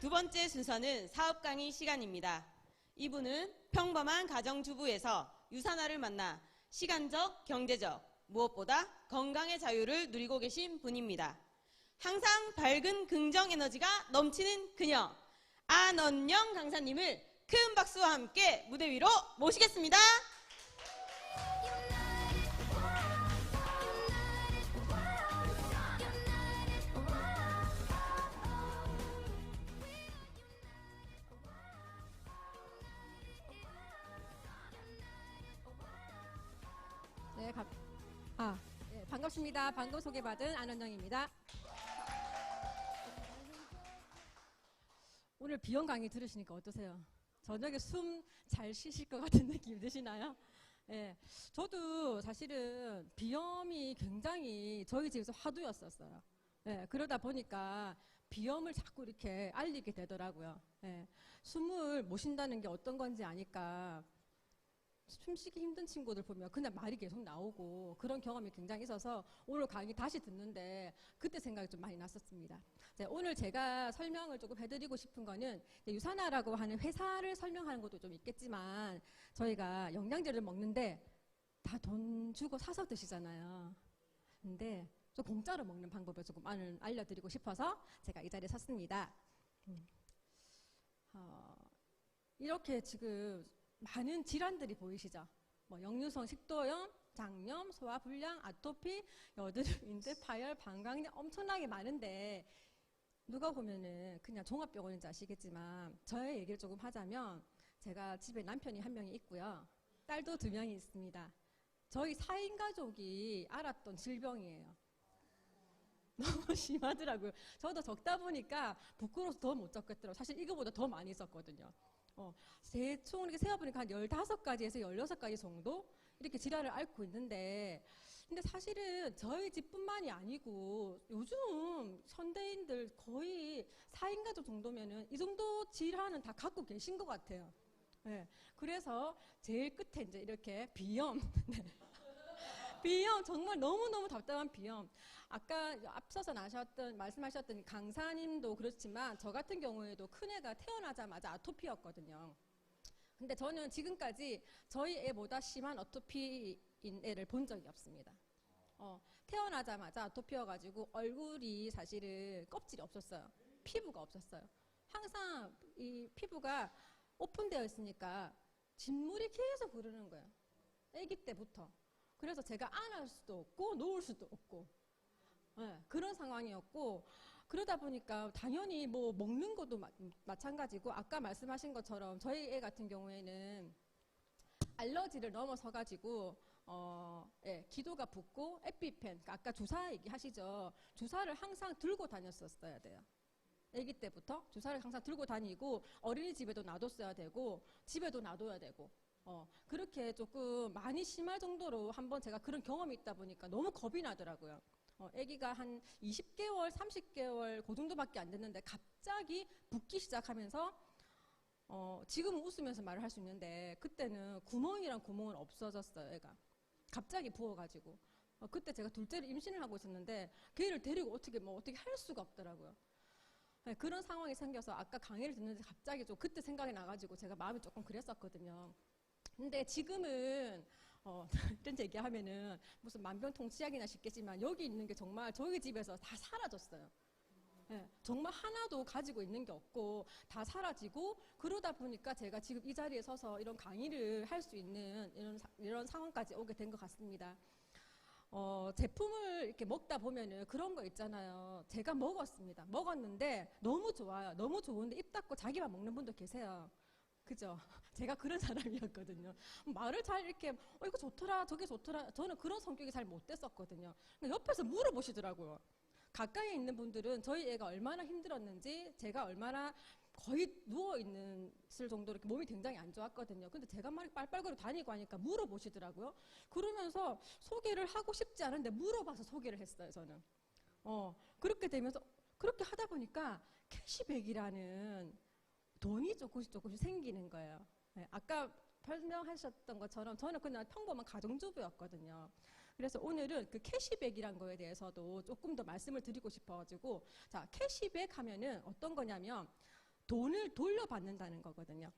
두 번째 순서는 사업 강의 시간입니다. 이분은 평범한 가정주부에서 유산화를 만나 시간적, 경제적, 무엇보다 건강의 자유를 누리고 계신 분입니다. 항상 밝은 긍정 에너지가 넘치는 그녀, 안언영 강사님을 큰 박수와 함께 무대 위로 모시겠습니다. 반갑습니다. 방금 소개받은 안원영입니다. 오늘 비영 강의 들으시니까 어떠세요? 저녁에 숨 잘 쉬실 것 같은 느낌 드시나요? 예, 저도 사실은 비염이 굉장히 저희 집에서 화두였었어요. 예, 그러다 보니까 비염을 자꾸 이렇게 알리게 되더라고요. 예, 숨을 못 쉰다는 게 어떤 건지 아니까 숨쉬기 힘든 친구들 보면 그냥 말이 계속 나오고 그런 경험이 굉장히 있어서 오늘 강의 다시 듣는데 그때 생각이 좀 많이 났었습니다. 자, 오늘 제가 설명을 조금 해드리고 싶은 거는 유산화라고 하는 회사를 설명하는 것도 좀 있겠지만 저희가 영양제를 먹는데 다 돈 주고 사서 드시잖아요. 근데 좀 공짜로 먹는 방법을 조금 알- 알려드리고 싶어서 제가 이 자리에 섰습니다. 음. 어, 이렇게 지금 많은 질환들이 보이시죠? 뭐 역류성 식도염, 장염, 소화불량, 아토피, 여드름, 인대, 파열, 방광염 엄청나게 많은데 누가 보면은 그냥 종합병원인 줄 아시겠지만 저의 얘기를 조금 하자면 제가 집에 남편이 한 명이 있고요. 딸도 두 명이 있습니다. 저희 4인 가족이 알았던 질병이에요. 너무 심하더라고요. 저도 적다 보니까 부끄러워서 더 못 적겠더라고요. 사실 이거보다 더 많이 있었거든요. 어, 대충 이렇게 세어보니까 한 15가지에서 16가지 정도 이렇게 질환을 앓고 있는데 근데 사실은 저희 집뿐만이 아니고 요즘 현대인들 거의 4인 가족 정도면은 이 정도 질환은 다 갖고 계신 것 같아요. 네. 그래서 제일 끝에 이제 이렇게 비염. 네. 비염 정말 너무너무 답답한 비염. 아까 앞서서 나셨던 말씀하셨던 강사님도 그렇지만 저 같은 경우에도 큰 애가 태어나자마자 아토피였거든요. 근데 저는 지금까지 저희 애보다 심한 아토피인 애를 본 적이 없습니다. 어, 태어나자마자 아토피여가지고 얼굴이 사실은 껍질이 없었어요. 피부가 없었어요. 항상 이 피부가 오픈되어 있으니까 진물이 계속 흐르는 거예요. 아기 때부터. 그래서 제가 안을 수도 없고 놓을 수도 없고 예, 그런 상황이었고 그러다 보니까 당연히 뭐 먹는 것도 마, 마찬가지고 아까 말씀하신 것처럼 저희 애 같은 경우에는 알러지를 넘어서 가지고 어, 예, 기도가 붓고 에피펜 그러니까 아까 주사 얘기하시죠 주사를 항상 들고 다녔었어야 돼요. 아기 때부터 주사를 항상 들고 다니고 어린이집에도 놔뒀어야 되고 집에도 놔둬야 되고 어, 그렇게 조금 많이 심할 정도로 한번 제가 그런 경험이 있다 보니까 너무 겁이 나더라고요. 어, 아기가 한 20개월, 30개월 그 정도밖에 안 됐는데 갑자기 붓기 시작하면서 어, 지금은 웃으면서 말을 할 수 있는데 그때는 구멍이랑 구멍은 없어졌어요, 애가. 갑자기 부어가지고. 어, 그때 제가 둘째를 임신을 하고 있었는데 걔를 데리고 어떻게 뭐 어떻게 할 수가 없더라고요. 네, 그런 상황이 생겨서 아까 강의를 듣는데 갑자기 좀 그때 생각이 나가지고 제가 마음이 조금 그랬었거든요. 근데 지금은 어, 이런 얘기하면은 무슨 만병통치약이나 싶겠지만 여기 있는 게 정말 저희 집에서 다 사라졌어요. 예, 정말 하나도 가지고 있는 게 없고 다 사라지고 그러다 보니까 제가 지금 이 자리에 서서 이런 강의를 할 수 있는 이런, 사- 이런 상황까지 오게 된 것 같습니다. 어, 제품을 이렇게 먹다 보면은 그런 거 있잖아요. 제가 먹었습니다. 먹었는데 너무 좋아요. 너무 좋은데 입 닫고 자기만 먹는 분도 계세요. 그죠? 제가 그런 사람이었거든요. 말을 잘 이렇게, 어, 이거 좋더라, 저게 좋더라. 저는 그런 성격이 잘 못 됐었거든요. 옆에서 물어보시더라고요. 가까이 있는 분들은 저희 애가 얼마나 힘들었는지, 제가 얼마나 거의 누워있는 정도로 몸이 굉장히 안 좋았거든요. 근데 제가 막 빨빨거리고 다니고 하니까 물어보시더라고요. 그러면서 소개를 하고 싶지 않은데 물어봐서 소개를 했어요, 저는. 어, 그렇게 되면서, 그렇게 하다 보니까 캐시백이라는 돈이 조금씩 조금씩 생기는 거예요. 네, 아까 설명하셨던 것처럼 저는 그냥 평범한 가정주부였거든요. 그래서 오늘은 그 캐시백이란 거에 대해서도 조금 더 말씀을 드리고 싶어가지고 자 캐시백 하면은 어떤 거냐면 돈을 돌려받는다는 거거든요.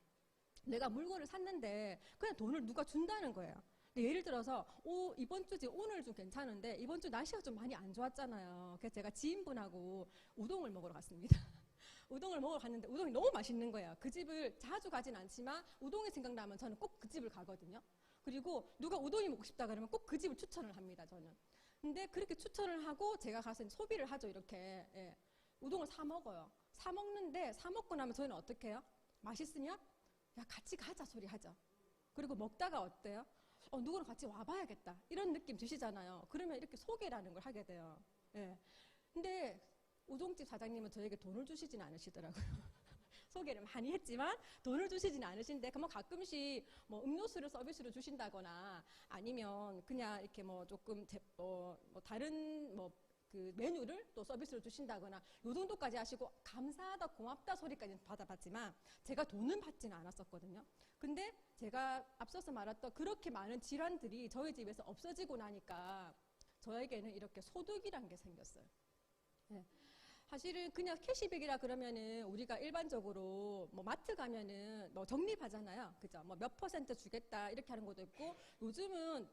내가 물건을 샀는데 그냥 돈을 누가 준다는 거예요. 예를 들어서 오 이번 주지 오늘 좀 괜찮은데 이번 주 날씨가 좀 많이 안 좋았잖아요. 그래서 제가 지인분하고 우동을 먹으러 갔습니다. 우동을 먹으러 갔는데 우동이 너무 맛있는 거예요. 그 집을 자주 가진 않지만 우동이 생각나면 저는 꼭 그 집을 가거든요. 그리고 누가 우동이 먹고 싶다 그러면 꼭 그 집을 추천을 합니다. 저는. 근데 그렇게 추천을 하고 제가 가서 소비를 하죠. 이렇게 예. 우동을 사 먹어요. 사 먹는데 사 먹고 나면 저희는 어떻게 해요? 맛있으면 야 같이 가자 소리 하죠. 그리고 먹다가 어때요? 어 누구랑 같이 와봐야겠다 이런 느낌 드시잖아요. 그러면 이렇게 소개라는 걸 하게 돼요. 예. 근데 우동집 사장님은 저에게 돈을 주시진 않으시더라고요. 소개를 많이 했지만 돈을 주시진 않으신데 그뭐 가끔씩 뭐 음료수를 서비스로 주신다거나 아니면 그냥 이렇게 뭐 조금 제, 어, 뭐 다른 뭐 그 메뉴를 또 서비스로 주신다거나 요 정도까지 하시고 감사하다 고맙다 소리까지는 받아봤지만 제가 돈은 받지는 않았었거든요. 근데 제가 앞서서 말했던 그렇게 많은 질환들이 저희 집에서 없어지고 나니까 저에게는 이렇게 소득이란 게 생겼어요. 예. 사실은 그냥 캐시백이라 그러면은 우리가 일반적으로 뭐 마트 가면은 뭐 적립하잖아요. 그죠? 뭐 몇 퍼센트 주겠다 이렇게 하는 것도 있고 요즘은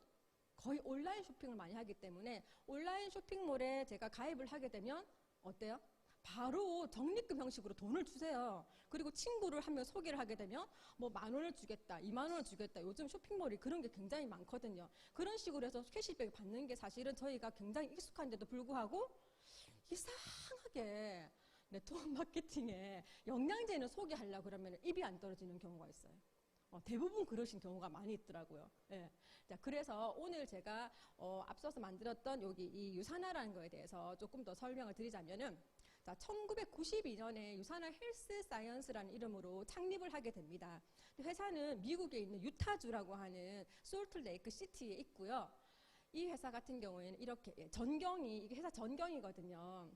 거의 온라인 쇼핑을 많이 하기 때문에 온라인 쇼핑몰에 제가 가입을 하게 되면 어때요? 바로 적립금 형식으로 돈을 주세요. 그리고 친구를 한 명 소개를 하게 되면 뭐 만 원을 주겠다, 이만 원을 주겠다. 요즘 쇼핑몰이 그런 게 굉장히 많거든요. 그런 식으로 해서 캐시백을 받는 게 사실은 저희가 굉장히 익숙한데도 불구하고 이상 하게 네트워크 마케팅에 영양제는 소개하려고 그러면 입이 안 떨어지는 경우가 있어요. 어, 대부분 그러신 경우가 많이 있더라고요. 예. 자, 그래서 오늘 제가 어, 앞서서 만들었던 여기 이 유산화라는 거에 대해서 조금 더 설명을 드리자면은 자, 1992년에 유산화 헬스 사이언스라는 이름으로 창립을 하게 됩니다. 회사는 미국에 있는 유타주라고 하는 솔트레이크 시티에 있고요. 이 회사 같은 경우에는 이렇게 예, 전경이 이게 회사 전경이거든요.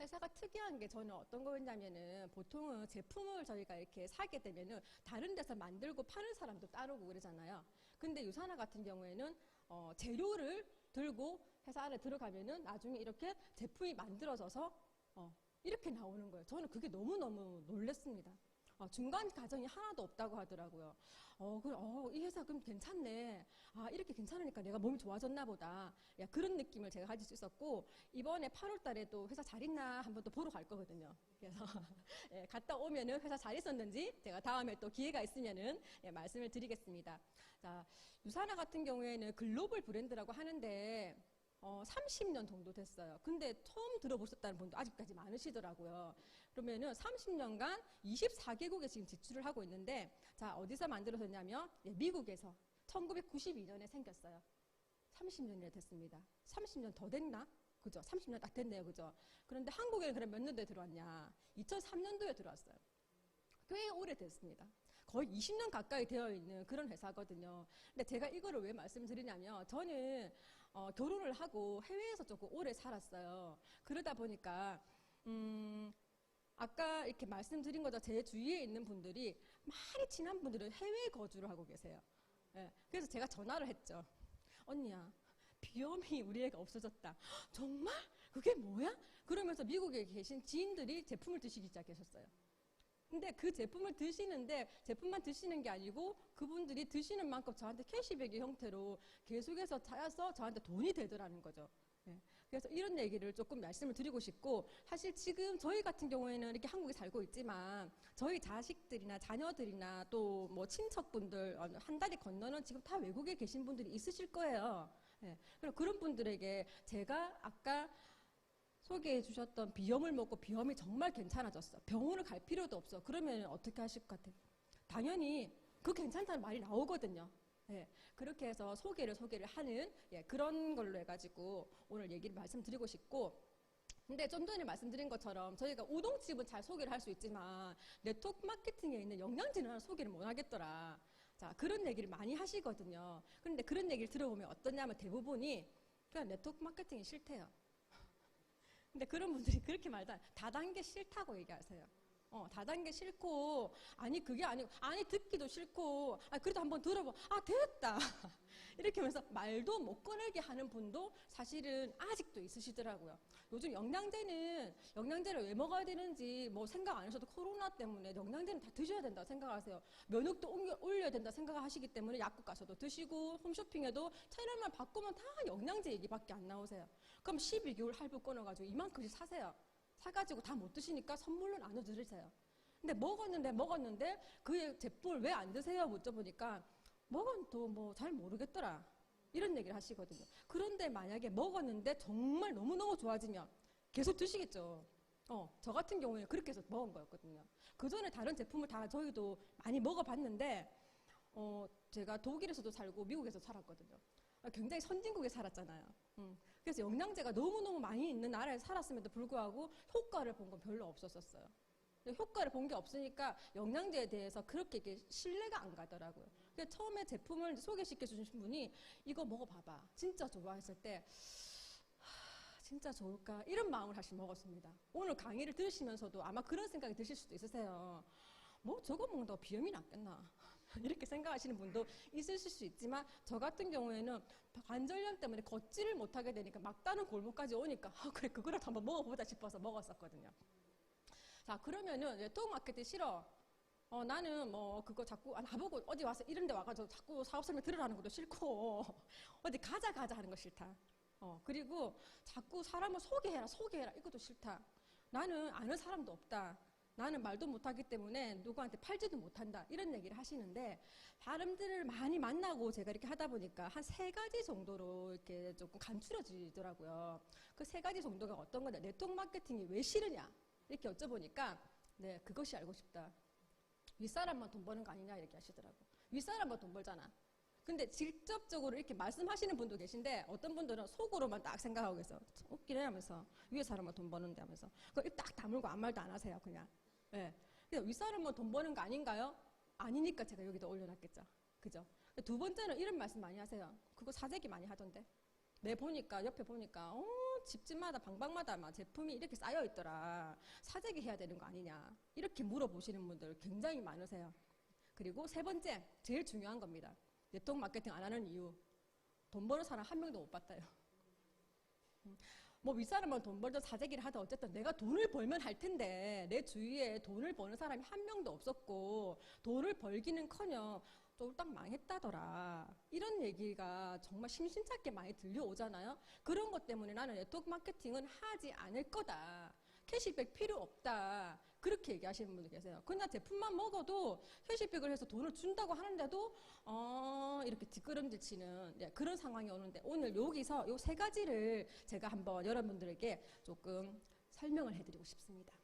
회사가 특이한 게 저는 어떤 거였냐면은 보통은 제품을 저희가 이렇게 사게 되면은 다른 데서 만들고 파는 사람도 따르고 그러잖아요. 근데 유산화 같은 경우에는 어, 재료를 들고 회사 안에 들어가면은 나중에 이렇게 제품이 만들어져서 어, 이렇게 나오는 거예요. 저는 그게 너무너무 놀랬습니다. 어, 중간 과정이 하나도 없다고 하더라고요. 어, 그, 어, 이 회사 그럼 괜찮네. 아, 이렇게 괜찮으니까 내가 몸이 좋아졌나 보다. 야, 그런 느낌을 제가 가질 수 있었고, 이번에 8월 달에도 회사 잘 있나 한번 또 보러 갈 거거든요. 그래서, 예, 갔다 오면은 회사 잘 있었는지 제가 다음에 또 기회가 있으면은 예, 말씀을 드리겠습니다. 자, 유산화 같은 경우에는 글로벌 브랜드라고 하는데, 어, 30년 정도 됐어요. 근데 처음 들어보셨다는 분도 아직까지 많으시더라고요. 그러면은 30년간 24개국에 지금 지출을 하고 있는데, 자, 어디서 만들어졌냐면, 예, 미국에서 1992년에 생겼어요. 30년이 됐습니다. 30년 더 됐나? 그죠? 30년 딱 됐네요. 그죠? 그런데 한국에는 그럼 몇 년도에 들어왔냐? 2003년도에 들어왔어요. 꽤 오래됐습니다. 거의 20년 가까이 되어 있는 그런 회사거든요. 근데 제가 이거를 왜 말씀드리냐면, 저는 어, 결혼을 하고 해외에서 조금 오래 살았어요. 그러다 보니까, 음, 아까 이렇게 말씀드린 거죠. 제 주위에 있는 분들이 많이 친한 분들은 해외 거주를 하고 계세요. 예, 그래서 제가 전화를 했죠. 언니야, 비염이 우리 애가 없어졌다. 정말? 그게 뭐야? 그러면서 미국에 계신 지인들이 제품을 드시기 시작하셨어요. 근데 그 제품을 드시는데 제품만 드시는 게 아니고 그분들이 드시는 만큼 저한테 캐시백의 형태로 계속해서 차여서 저한테 돈이 되더라는 거죠. 예. 그래서 이런 얘기를 조금 말씀을 드리고 싶고 사실 지금 저희 같은 경우에는 이렇게 한국에 살고 있지만 저희 자식들이나 자녀들이나 또 뭐 친척분들 어, 한 달이 건너는 지금 다 외국에 계신 분들이 있으실 거예요. 예. 그럼 그런 분들에게 제가 아까 소개해 주셨던 비염을 먹고 비염이 정말 괜찮아졌어. 병원을 갈 필요도 없어. 그러면 어떻게 하실 것 같아요? 당연히 그 괜찮다는 말이 나오거든요. 예, 그렇게 해서 소개를 소개를 하는 예, 그런 걸로 해가지고 오늘 얘기를 말씀드리고 싶고 근데 좀 전에 말씀드린 것처럼 저희가 우동집은 잘 소개를 할 수 있지만 네트워크 마케팅에 있는 영양제는 소개를 못 하겠더라. 자, 그런 얘기를 많이 하시거든요. 그런데 그런 얘기를 들어보면 어떠냐면 대부분이 그냥 네트워크 마케팅이 싫대요. 근데 그런 분들이 그렇게 말다 다단계 싫다고 얘기하세요. 어, 다단계 싫고, 아니, 그게 아니고, 아니, 듣기도 싫고, 아, 그래도 한번 들어봐. 아, 됐다. 이렇게 하면서 말도 못 꺼내게 하는 분도 사실은 아직도 있으시더라고요. 요즘 영양제는, 영양제를 왜 먹어야 되는지 뭐 생각 안 하셔도 코로나 때문에 영양제는 다 드셔야 된다고 생각하세요. 면역도 올려야 된다 생각하시기 때문에 약국 가서도 드시고, 홈쇼핑에도 채널만 바꾸면 다 영양제 얘기밖에 안 나오세요. 그럼 12개월 할부 끊어가지고 이만큼씩 사세요. 사가지고 다 못 드시니까 선물로 나눠 드리세요. 근데 먹었는데 먹었는데 그 제품을 왜 안 드세요? 묻어보니까 먹어도 뭐잘 모르겠더라. 이런 얘기를 하시거든요. 그런데 만약에 먹었는데 정말 너무너무 좋아지면 계속 드시겠죠. 어, 저 같은 경우에는 그렇게 해서 먹은 거였거든요. 그 전에 다른 제품을 다 저희도 많이 먹어봤는데, 어, 제가 독일에서도 살고 미국에서 살았거든요. 아, 굉장히 선진국에 살았잖아요. 음. 그래서 영양제가 너무너무 많이 있는 나라에 살았음에도 불구하고 효과를 본 건 별로 없었었어요. 효과를 본 게 없으니까 영양제에 대해서 그렇게 이렇게 신뢰가 안 가더라고요. 그래서 처음에 제품을 소개시켜 주신 분이 이거 먹어봐봐. 진짜 좋아했을 때 하, 진짜 좋을까? 이런 마음을 사실 먹었습니다. 오늘 강의를 들으시면서도 아마 그런 생각이 드실 수도 있으세요. 뭐 저거 먹는다고 비염이 낫겠나? 이렇게 생각하시는 분도 있으실 수 있지만 저 같은 경우에는 관절염 때문에 걷지를 못하게 되니까 막다른 골목까지 오니까 아, 그래 그거라도 한번 먹어보자 싶어서 먹었었거든요. 자 그러면은 마케팅 싫어. 어 나는 뭐 그거 자꾸 아, 나보고 어디 와서 이런 데 와가지고 자꾸 사업 설명 들으라는 것도 싫고 어디 가자 가자 하는 거 싫다. 어 그리고 자꾸 사람을 소개해라 소개해라 이것도 싫다. 나는 아는 사람도 없다. 나는 말도 못하기 때문에 누구한테 팔지도 못한다 이런 얘기를 하시는데 사람들을 많이 만나고 제가 이렇게 하다 보니까 한 세 가지 정도로 이렇게 조금 간추려지더라고요. 그 세 가지 정도가 어떤 거냐? 네트워크 마케팅이 왜 싫으냐? 이렇게 여쭤보니까 네 그것이 알고 싶다. 윗사람만 돈 버는 거 아니냐 이렇게 하시더라고. 윗사람만 돈 벌잖아. 근데 직접적으로 이렇게 말씀하시는 분도 계신데 어떤 분들은 속으로만 딱 생각하고 계세요. 웃기네 하면서 위에 사람만 돈 버는데 하면서 그걸 딱 다물고 아무 말도 안 하세요 그냥. 예. 그래서 윗사람만 돈 버는 거 아닌가요? 아니니까 제가 여기다 올려놨겠죠. 그죠? 두 번째는 이런 말씀 많이 하세요. 그거 사재기 많이 하던데. 내 보니까 옆에 보니까 어 집집마다 방방마다 막 제품이 이렇게 쌓여 있더라. 사재기 해야 되는 거 아니냐? 이렇게 물어보시는 분들 굉장히 많으세요. 그리고 세 번째 제일 중요한 겁니다. 네트워크 마케팅 안 하는 이유. 돈 버는 사람 한 명도 못 봤다요. 음, 뭐 윗사람은 돈 벌든 사재기를 하든 어쨌든 내가 돈을 벌면 할 텐데 내 주위에 돈을 버는 사람이 한 명도 없었고 돈을 벌기는커녕 쫄딱 망했다더라. 이런 얘기가 정말 심심찮게 많이 들려오잖아요. 그런 것 때문에 나는 네트워크 마케팅은 하지 않을 거다. 캐시백 필요 없다 그렇게 얘기하시는 분들 계세요 그냥 제품만 먹어도 캐시백을 해서 돈을 준다고 하는데도 어 이렇게 뒷걸음질 치는 네, 그런 상황이 오는데 오늘 여기서 요 세 가지를 제가 한번 여러분들에게 조금 설명을 해드리고 싶습니다.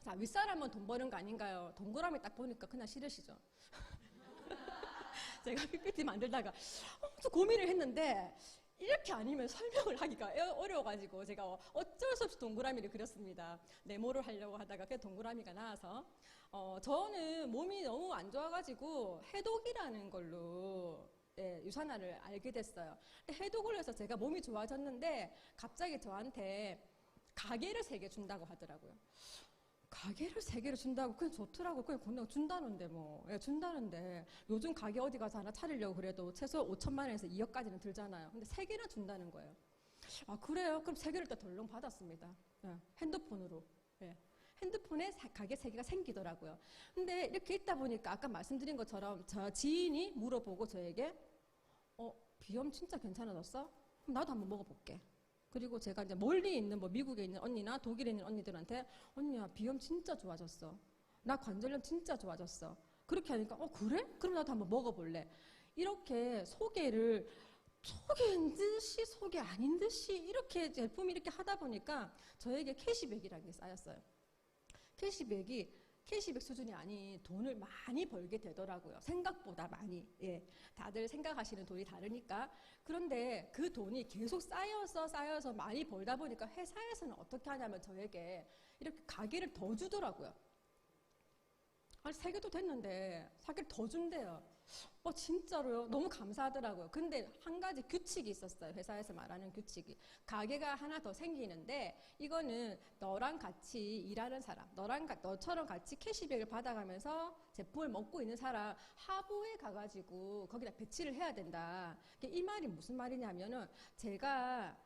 자, 윗사람은 돈 버는 거 아닌가요? 동그라미 딱 보니까 그냥 싫으시죠? 제가 PPT 만들다가 엄청 고민을 했는데 이렇게 아니면 설명을 하기가 어- 어려워가지고 제가 어쩔 수 없이 동그라미를 그렸습니다. 네모를 하려고 하다가 그 동그라미가 나와서 어, 저는 몸이 너무 안 좋아가지고 해독이라는 걸로 예, 유산화를 알게 됐어요. 근데 해독을 해서 제가 몸이 좋아졌는데 갑자기 저한테 가게를 세 개 준다고 하더라고요. 가게를 세 개를 준다고 그냥 좋더라고 그냥 그냥 준다는데 뭐 예, 준다는데 요즘 가게 어디 가서 하나 차리려고 그래도 최소 5천만 원에서 2억까지는 들잖아요. 근데 세 개나 준다는 거예요. 아 그래요? 그럼 세 개를 또 덜렁 받았습니다. 예, 핸드폰으로. 예. 핸드폰에 사- 가게 세 개가 생기더라고요. 근데 이렇게 있다 보니까 아까 말씀드린 것처럼 저 지인이 물어보고 저에게 어 비염 진짜 괜찮아졌어? 그럼 나도 한번 먹어볼게. 그리고 제가 이제 멀리 있는 뭐 미국에 있는 언니나 독일에 있는 언니들한테 언니야 비염 진짜 좋아졌어. 나 관절염 진짜 좋아졌어. 그렇게 하니까 어 그래? 그럼 나도 한번 먹어볼래. 이렇게 소개를 소개인 듯이 소개 아닌 듯이 이렇게 제품이 이렇게 하다 보니까 저에게 캐시백이라는 게 쌓였어요. 캐시백이 캐시백 수준이 아닌 돈을 많이 벌게 되더라고요. 생각보다 많이. 예. 다들 생각하시는 돈이 다르니까. 그런데 그 돈이 계속 쌓여서 쌓여서 많이 벌다 보니까 회사에서는 어떻게 하냐면 저에게 이렇게 가게를 더 주더라고요. 아니, 세 개도 됐는데 사기를 더 준대요. 어, 진짜로요? 너무 감사하더라고요. 근데 한 가지 규칙이 있었어요. 회사에서 말하는 규칙이. 가게가 하나 더 생기는데, 이거는 너랑 같이 일하는 사람, 너랑, 가- 너처럼 같이 캐시백을 받아가면서 제품을 먹고 있는 사람 하부에 가가지고 거기다 배치를 해야 된다. 이 말이 무슨 말이냐면은 제가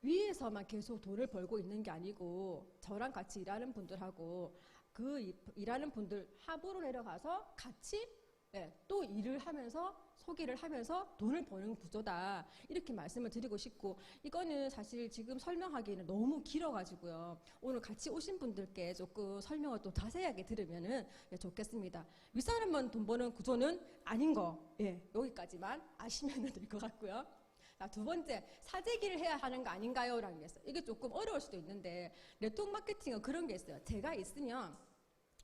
위에서만 계속 돈을 벌고 있는 게 아니고 저랑 같이 일하는 분들하고 그 이- 일하는 분들 하부로 내려가서 같이 예, 또 일을 하면서 소개를 하면서 돈을 버는 구조다 이렇게 말씀을 드리고 싶고 이거는 사실 지금 설명하기에는 너무 길어가지고요 오늘 같이 오신 분들께 조금 설명을 또 자세하게 들으면은 예, 좋겠습니다 윗사람만 돈 버는 구조는 아닌 거 예, 여기까지만 아시면 될 것 같고요 자, 두 번째, 사재기를 해야 하는 거 아닌가요? 라는 게 있어요. 이게 조금 어려울 수도 있는데, 네트워크 마케팅은 그런 게 있어요. 제가 있으면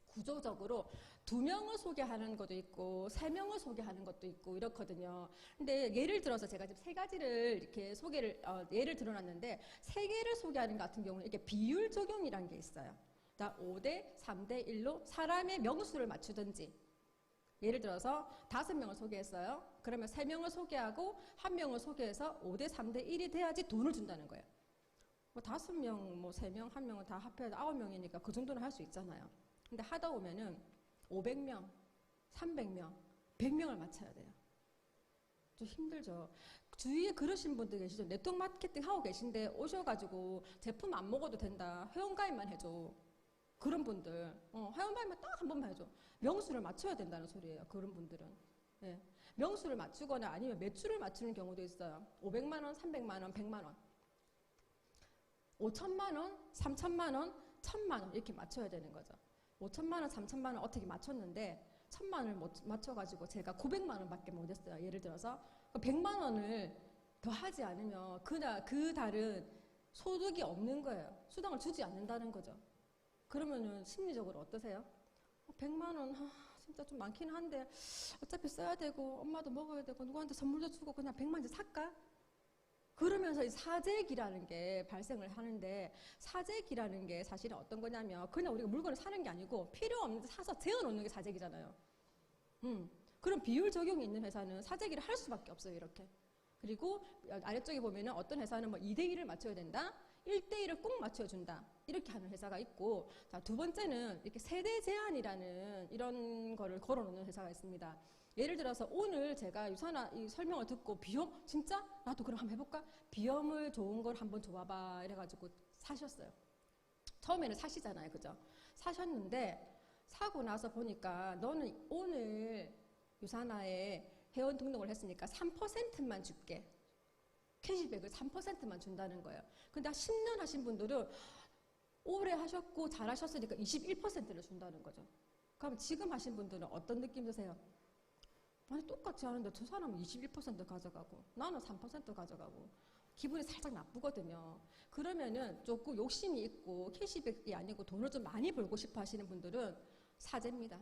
구조적으로 두 명을 소개하는 것도 있고, 세 명을 소개하는 것도 있고, 이렇거든요. 근데 예를 들어서 제가 지금 세 가지를 이렇게 소개를, 어, 예를 들어놨는데, 세 개를 소개하는 것 같은 경우는 이렇게 비율 적용이라는 게 있어요. 자, 5대 3대 1로 사람의 명수를 맞추든지, 예를 들어서 다섯 명을 소개했어요. 그러면 세 명을 소개하고 한 명을 소개해서 5대 3대 1이 돼야지 돈을 준다는 거예요. 뭐 다섯 명, 뭐 세 명, 한 명은 다 합해서 아홉 명이니까 그 정도는 할 수 있잖아요. 근데 하다 보면은 500명, 300명, 100명을 맞춰야 돼요. 좀 힘들죠. 주위에 그러신 분들 계시죠? 네트워크 마케팅 하고 계신데 오셔가지고 제품 안 먹어도 된다. 회원가입만 해줘. 그런 분들, 어, 회원가입만 딱 한 번만 해줘. 명수를 맞춰야 된다는 소리예요. 그런 분들은. 예. 명수를 맞추거나 아니면 매출을 맞추는 경우도 있어요. 500만 원, 300만 원, 100만 원. 5천만 원, 3천만 원, 1천만 원 이렇게 맞춰야 되는 거죠. 5천만 원, 3천만 원 어떻게 맞췄는데 천만 원을 못 맞춰가지고 제가 900만 원밖에 못했어요. 예를 들어서 100만 원을 더 하지 않으면 그날 그 달은 소득이 없는 거예요. 수당을 주지 않는다는 거죠. 그러면은 심리적으로 어떠세요? 100만 원 아, 진짜 좀 많긴 한데 어차피 써야 되고 엄마도 먹어야 되고 누구한테 선물도 주고 그냥 100만 원 살까? 그러면서 이 사재기라는 게 발생을 하는데 사재기라는 게 사실은 어떤 거냐면 그냥 우리가 물건을 사는 게 아니고 필요 없는데 사서 재워놓는 게 사재기잖아요. 음, 그런 비율 적용이 있는 회사는 사재기를 할 수밖에 없어요 이렇게. 그리고 아래쪽에 보면은 어떤 회사는 뭐 2대1을 맞춰야 된다. 1대1을 꼭 맞춰준다. 이렇게 하는 회사가 있고, 자, 두 번째는 이렇게 세대 제한이라는 이런 거를 걸어 놓는 회사가 있습니다. 예를 들어서 오늘 제가 유산화 이 설명을 듣고 비염, 진짜? 나도 그럼 한번 해볼까? 비염을 좋은 걸 한번 줘봐봐. 이래가지고 사셨어요. 처음에는 사시잖아요. 그죠? 사셨는데, 사고 나서 보니까 너는 오늘 유산화에 회원 등록을 했으니까 3%만 줄게. 캐시백을 3%만 준다는 거예요. 근데 한 10년 하신 분들은 오래 하셨고 잘하셨으니까 21%를 준다는 거죠. 그럼 지금 하신 분들은 어떤 느낌 드세요? 아니 똑같이 하는데 저 사람은 21% 가져가고 나는 3% 가져가고 기분이 살짝 나쁘거든요. 그러면은 조금 욕심이 있고 캐시백이 아니고 돈을 좀 많이 벌고 싶어 하시는 분들은 사재입니다.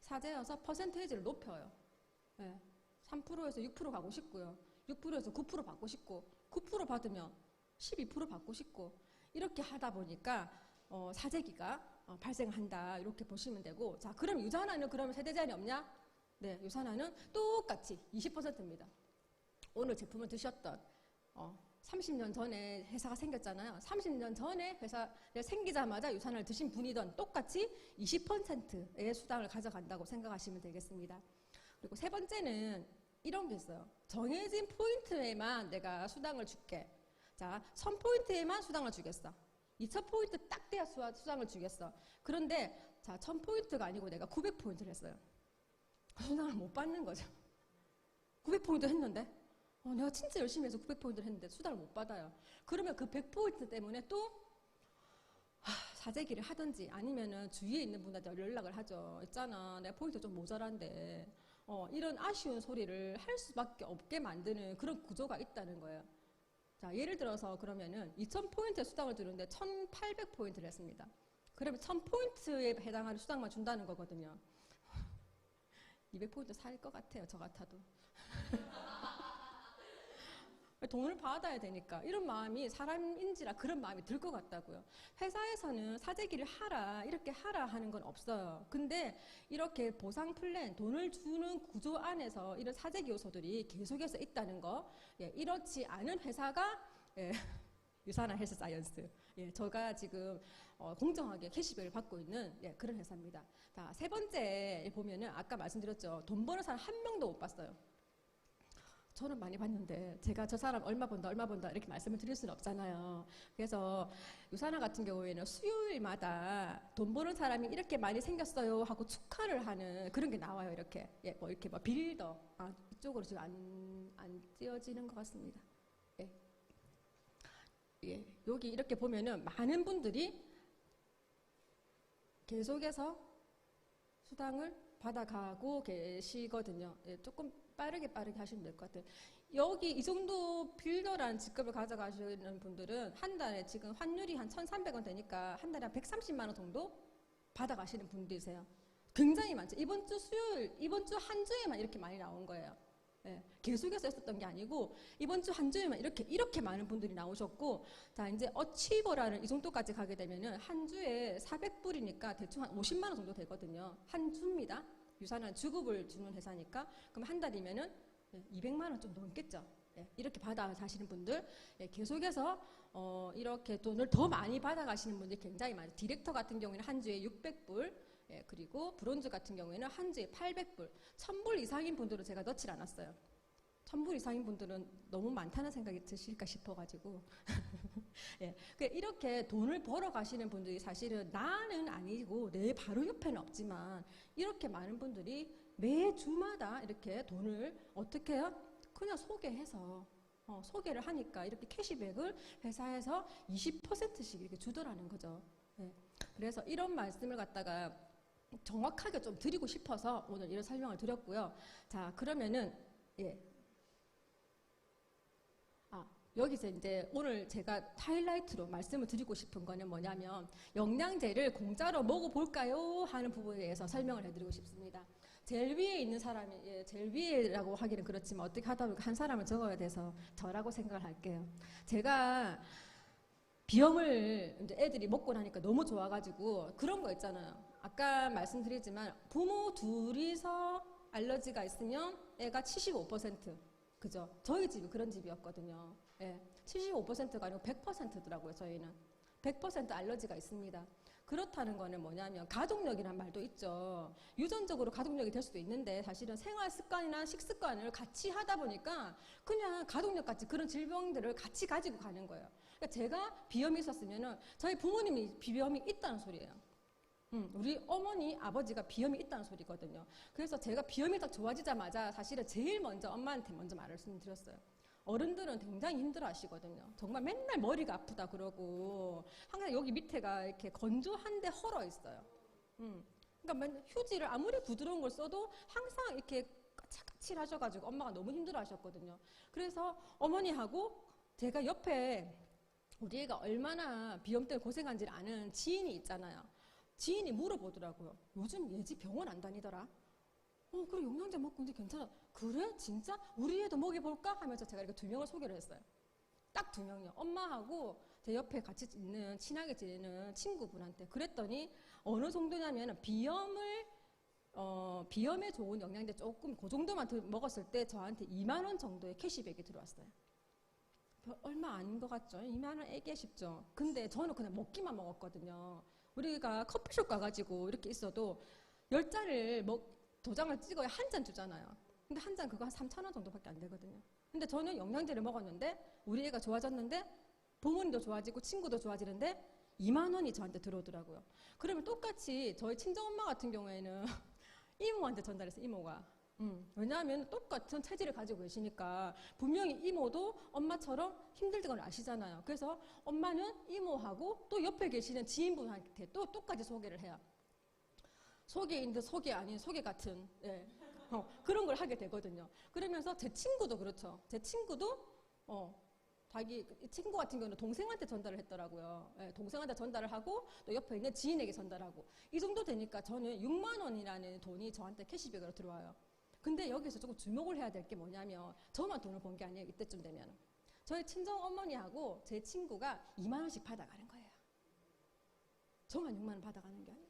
사재여서 퍼센테이지를 높여요. 네. 3%에서 6% 가고 싶고요. 6%에서 9% 받고 싶고 9% 받으면 12% 받고 싶고 이렇게 하다 보니까 어, 사재기가 어, 발생한다 이렇게 보시면 되고 자 그럼 유산화는 그러면 세대 제한이 없냐? 네 유산화는 똑같이 20%입니다. 오늘 제품을 드셨던 어, 30년 전에 회사가 생겼잖아요. 30년 전에 회사가 생기자마자 유산을 드신 분이던 똑같이 20%의 수당을 가져간다고 생각하시면 되겠습니다. 그리고 세 번째는 이런 게 있어요. 정해진 포인트에만 내가 수당을 줄게. 자, 1000포인트에만 수당을 주겠어. 2000포인트 딱 돼야 수- 수당을 주겠어. 그런데, 자, 1000포인트가 아니고 내가 900포인트를 했어요. 수당을 못 받는 거죠. 900포인트 했는데, 어, 내가 진짜 열심히 해서 900포인트를 했는데 수당을 못 받아요. 그러면 그 100포인트 때문에 또 하, 사재기를 하든지 아니면은 주위에 있는 분한테 연락을 하죠. 있잖아, 내가 포인트 좀 모자란데 어, 이런 아쉬운 소리를 할 수밖에 없게 만드는 그런 구조가 있다는 거예요. 자, 예를 들어서 그러면은 2000포인트 수당을 주는데 1800포인트를 했습니다. 그러면 1000포인트에 해당하는 수당만 준다는 거거든요. 200포인트 살 것 같아요, 저 같아도. 돈을 받아야 되니까 이런 마음이 사람인지라 그런 마음이 들 것 같다고요. 회사에서는 사재기를 하라 이렇게 하라 하는 건 없어요. 근데 이렇게 보상 플랜 돈을 주는 구조 안에서 이런 사재기 요소들이 계속해서 있다는 거 예, 이렇지 않은 회사가 예, 유산화 헬스 사이언스 예, 제가 지금 어, 공정하게 캐시백을 받고 있는 예, 그런 회사입니다. 자, 세 번째 보면은 아까 말씀드렸죠. 돈 버는 사람 한 명도 못 봤어요. 저는 많이 봤는데 제가 저 사람 얼마 번다 얼마 번다 이렇게 말씀을 드릴 수는 없잖아요. 그래서 유산화 같은 경우에는 수요일마다 돈 버는 사람이 이렇게 많이 생겼어요 하고 축하를 하는 그런 게 나와요. 이렇게 예, 뭐 이렇게 뭐 빌더 아 이쪽으로 지금 안, 안 띄어지는 것 같습니다. 예. 예, 여기 이렇게 보면은 많은 분들이 계속해서 수당을 받아가고 계시거든요. 예, 조금 빠르게 빠르게 하시면 될 것 같아요. 여기 이 정도 빌더라는 직급을 가져가시는 분들은 한 달에 지금 환율이 한 1,300원 되니까 한 달에 한 130만 원 정도 받아가시는 분들이세요. 굉장히 많죠. 이번 주 수요일, 이번 주 한 주에만 이렇게 많이 나온 거예요. 예, 계속해서 했었던 게 아니고 이번 주 한 주에만 이렇게 이렇게 많은 분들이 나오셨고 자 이제 어치버라는 이 정도까지 가게 되면은 한 주에 400불이니까 대충 한 50만 원 정도 되거든요. 한 주입니다. 유산한 주급을 주는 회사니까 그럼 한 달이면은 200만 원 좀 넘겠죠. 예, 이렇게 받아 가시는 분들 예, 계속해서 어, 이렇게 돈을 더 많이 받아 가시는 분들이 굉장히 많아요. 디렉터 같은 경우에는 한 주에 600불 예, 그리고 브론즈 같은 경우에는 한 주에 800불, 1000불 이상인 분들은 제가 넣질 않았어요. 1000불 이상인 분들은 너무 많다는 생각이 드실까 싶어가지고. 예, 그 이렇게 돈을 벌어 가시는 분들이 사실은 나는 아니고 내 바로 옆에는 없지만 이렇게 많은 분들이 매주마다 이렇게 돈을 어떻게 해요? 그냥 소개해서 어, 소개를 하니까 이렇게 캐시백을 회사에서 20%씩 이렇게 주더라는 거죠. 예. 그래서 이런 말씀을 갖다가 정확하게 좀 드리고 싶어서 오늘 이런 설명을 드렸고요. 자, 그러면은 예. 아, 여기서 이제 오늘 제가 하이라이트로 말씀을 드리고 싶은 거는 뭐냐면 영양제를 공짜로 먹어볼까요? 하는 부분에 대해서 설명을 해드리고 싶습니다. 제일 위에 있는 사람이 예, 제일 위에라고 하기는 그렇지만 어떻게 하다 보니까 한 사람을 적어야 돼서 저라고 생각을 할게요. 제가 비염을 이제 애들이 먹고 나니까 너무 좋아가지고 그런 거 있잖아요. 아까 말씀드리지만 부모 둘이서 알러지가 있으면 애가 75% 그죠? 저희 집이 그런 집이었거든요. 예, 75%가 아니고 100%더라고요. 저희는 100% 알러지가 있습니다. 그렇다는 거는 뭐냐면 가족력이란 말도 있죠. 유전적으로 가족력이 될 수도 있는데 사실은 생활 습관이나 식습관을 같이 하다 보니까 그냥 가족력 같이 그런 질병들을 같이 가지고 가는 거예요. 그러니까 제가 비염이 있었으면은 저희 부모님이 비염이 있다는 소리예요. 음, 우리 어머니, 아버지가 비염이 있다는 소리거든요. 그래서 제가 비염이 딱 좋아지자마자 사실은 제일 먼저 엄마한테 먼저 말씀드렸어요. 어른들은 굉장히 힘들어 하시거든요. 정말 맨날 머리가 아프다 그러고 항상 여기 밑에가 이렇게 건조한데 헐어 있어요. 음. 그러니까 맨 휴지를 아무리 부드러운 걸 써도 항상 이렇게 까칠 하셔가지고 엄마가 너무 힘들어 하셨거든요. 그래서 어머니하고 제가 옆에 우리 애가 얼마나 비염 때문에 고생한지를 아는 지인이 있잖아요. 지인이 물어보더라고요. 요즘 얘집 병원 안 다니더라. 어, 그래, 영양제 먹고 있는데 괜찮아. 그래? 진짜? 우리 애도 먹여볼까? 하면서 제가 이렇게 두 명을 소개를 했어요. 딱 두 명이요. 엄마하고 제 옆에 같이 있는 친하게 지내는 친구분한테. 그랬더니 어느 정도냐면 비염을, 어, 비염에 좋은 영양제 조금 그 정도만 드- 먹었을 때 저한테 2만원 정도의 캐시백이 들어왔어요. 별- 얼마 아닌 것 같죠? 2만 원 애기 싶죠? 근데 저는 그냥 먹기만 먹었거든요. 우리가 커피숍 가가지고 이렇게 있어도 열 잔을 먹, 도장을 찍어야 한 잔 주잖아요. 근데 한 잔 그거 한 3천 원 정도밖에 안 되거든요. 근데 저는 영양제를 먹었는데 우리 애가 좋아졌는데 부모님도 좋아지고 친구도 좋아지는데 2만 원이 저한테 들어오더라고요. 그러면 똑같이 저희 친정 엄마 같은 경우에는 이모한테 전달했어요. 이모가. 음, 왜냐하면 똑같은 체질을 가지고 계시니까 분명히 이모도 엄마처럼 힘들던 걸 아시잖아요. 그래서 엄마는 이모하고 또 옆에 계시는 지인분한테 또 똑같이 소개를 해요. 소개인 듯 소개 아닌 소개 같은 예. 어, 그런 걸 하게 되거든요. 그러면서 제 친구도 그렇죠. 제 친구도 어, 자기 이 친구 같은 경우는 동생한테 전달을 했더라고요. 예, 동생한테 전달을 하고 또 옆에 있는 지인에게 전달하고 이 정도 되니까 저는 6만 원이라는 돈이 저한테 캐시백으로 들어와요. 근데 여기서 조금 주목을 해야 될 게 뭐냐면 저만 돈을 번게 아니에요. 이때쯤 되면 저희 친정 어머니하고 제 친구가 2만 원씩 받아가는 거예요. 저만 6만 원 받아가는 게 아니에요.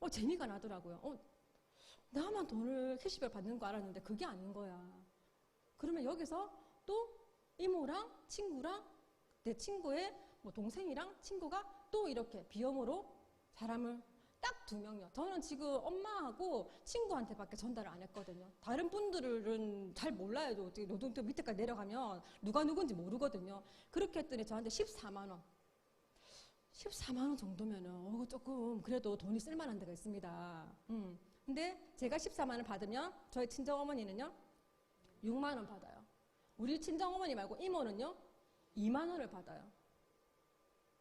어, 재미가 나더라고요. 어, 나만 돈을 캐시백 받는 거 알았는데 그게 아닌 거야. 그러면 여기서 또 이모랑 친구랑 내 친구의 뭐 동생이랑 친구가 또 이렇게 비염으로 사람을 딱 두 명이요. 저는 지금 엄마하고 친구한테 밖에 전달을 안 했거든요. 다른 분들은 잘 몰라요. 어떻게 노동조 밑에까지 내려가면 누가 누군지 모르거든요. 그렇게 했더니 저한테 14만 원. 14만 원 정도면은 어, 조금 그래도 돈이 쓸만한 데가 있습니다. 음. 근데 제가 14만 원 받으면 저희 친정 어머니는요 6만 원 받아요. 우리 친정 어머니 말고 이모는요 2만 원을 받아요.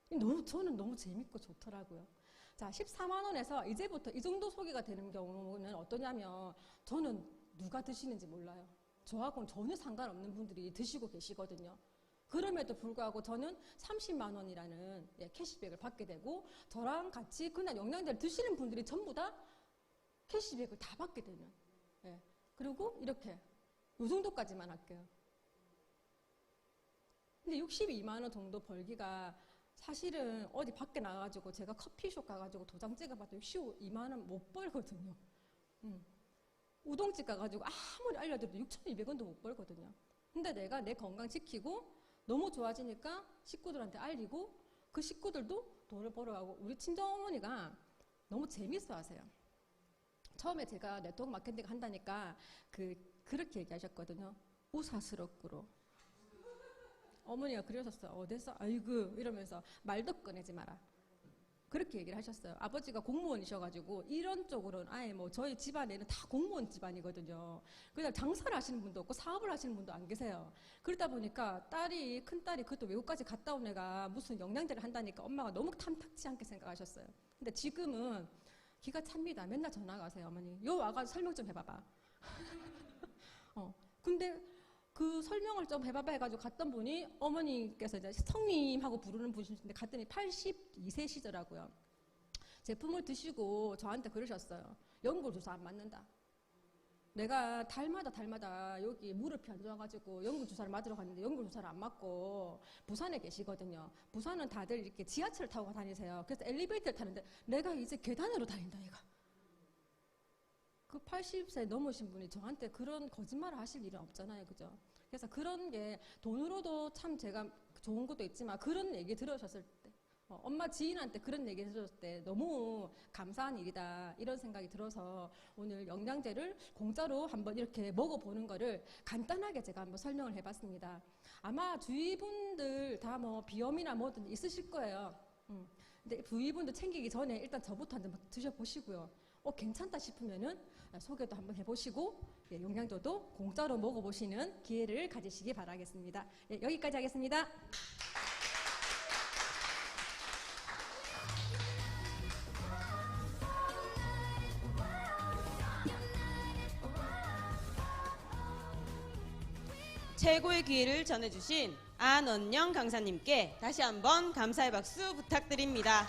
너무 저는 너무 재밌고 좋더라고요. 자, 14만 원에서 이제부터 이 정도 소개가 되는 경우는 어떠냐면 저는 누가 드시는지 몰라요. 저하고는 전혀 상관없는 분들이 드시고 계시거든요. 그럼에도 불구하고 저는 30만 원이라는 예, 캐시백을 받게 되고 저랑 같이 그날 영양제를 드시는 분들이 전부 다 캐시백을 다 받게 되는. 예. 그리고 이렇게 요 정도까지만 할게요. 근데 62만 원 정도 벌기가 사실은 어디 밖에 나가가지고 제가 커피숍 가가지고 도장 찍어봐도 62만 원 못 벌거든요. 음. 우동집 가가지고 아무리 알려드려도 6,200원도 못 벌거든요. 근데 내가 내 건강 지키고 너무 좋아지니까 식구들한테 알리고 그 식구들도 돈을 벌어가고 우리 친정어머니가 너무 재밌어 하세요. 처음에 제가 네트워크 마케팅 한다니까 그, 그렇게 얘기하셨거든요. 우사스럽구로. 어머니가 그러셨어요. 어디서? 아이고 이러면서 말도 꺼내지 마라. 그렇게 얘기를 하셨어요. 아버지가 공무원이셔가지고 이런 쪽으로는 아예 뭐 저희 집안에는 다 공무원 집안이거든요. 그냥 장사를 하시는 분도 없고 사업을 하시는 분도 안 계세요. 그러다 보니까 딸이 큰 딸이 그것도 외국까지 갔다 온 애가 무슨 영양제를 한다니까 엄마가 너무 탐탁지 않게 생각하셨어요. 근데 지금은 기가 찹니다. 맨날 전화가 와세요 어머니. 요 와가 설명 좀 해봐봐. 어 근데 그 설명을 좀 해봐봐 해가지고 갔던 분이 어머니께서 이제 성님하고 부르는 분이신데 갔더니 82세 시더라고요. 제품을 드시고 저한테 그러셨어요. 연골주사 안 맞는다. 내가 달마다 달마다 여기 무릎이 안 좋아가지고 연골주사를 맞으러 갔는데 연골주사를 안 맞고 부산에 계시거든요. 부산은 다들 이렇게 지하철 타고 다니세요. 그래서 엘리베이터를 타는데 내가 이제 계단으로 다닌다 얘가. 그 80세 넘으신 분이 저한테 그런 거짓말을 하실 일은 없잖아요. 그죠? 그래서 그런 게 돈으로도 참 제가 좋은 것도 있지만 그런 얘기 들으셨을 때 어, 엄마 지인한테 그런 얘기 들었을 때 너무 감사한 일이다 이런 생각이 들어서 오늘 영양제를 공짜로 한번 이렇게 먹어보는 거를 간단하게 제가 한번 설명을 해봤습니다. 아마 주위 분들 다 뭐 비염이나 뭐든 있으실 거예요. 음. 근데 주위 분들 챙기기 전에 일단 저부터 한번 드셔보시고요. 어 괜찮다 싶으면은 소개도 한번 해보시고 예, 영양도도 공짜로 먹어보시는 기회를 가지시기 바라겠습니다. 예, 여기까지 하겠습니다. 최고의 기회를 전해주신 안원영 강사님께 다시 한번 감사의 박수 부탁드립니다.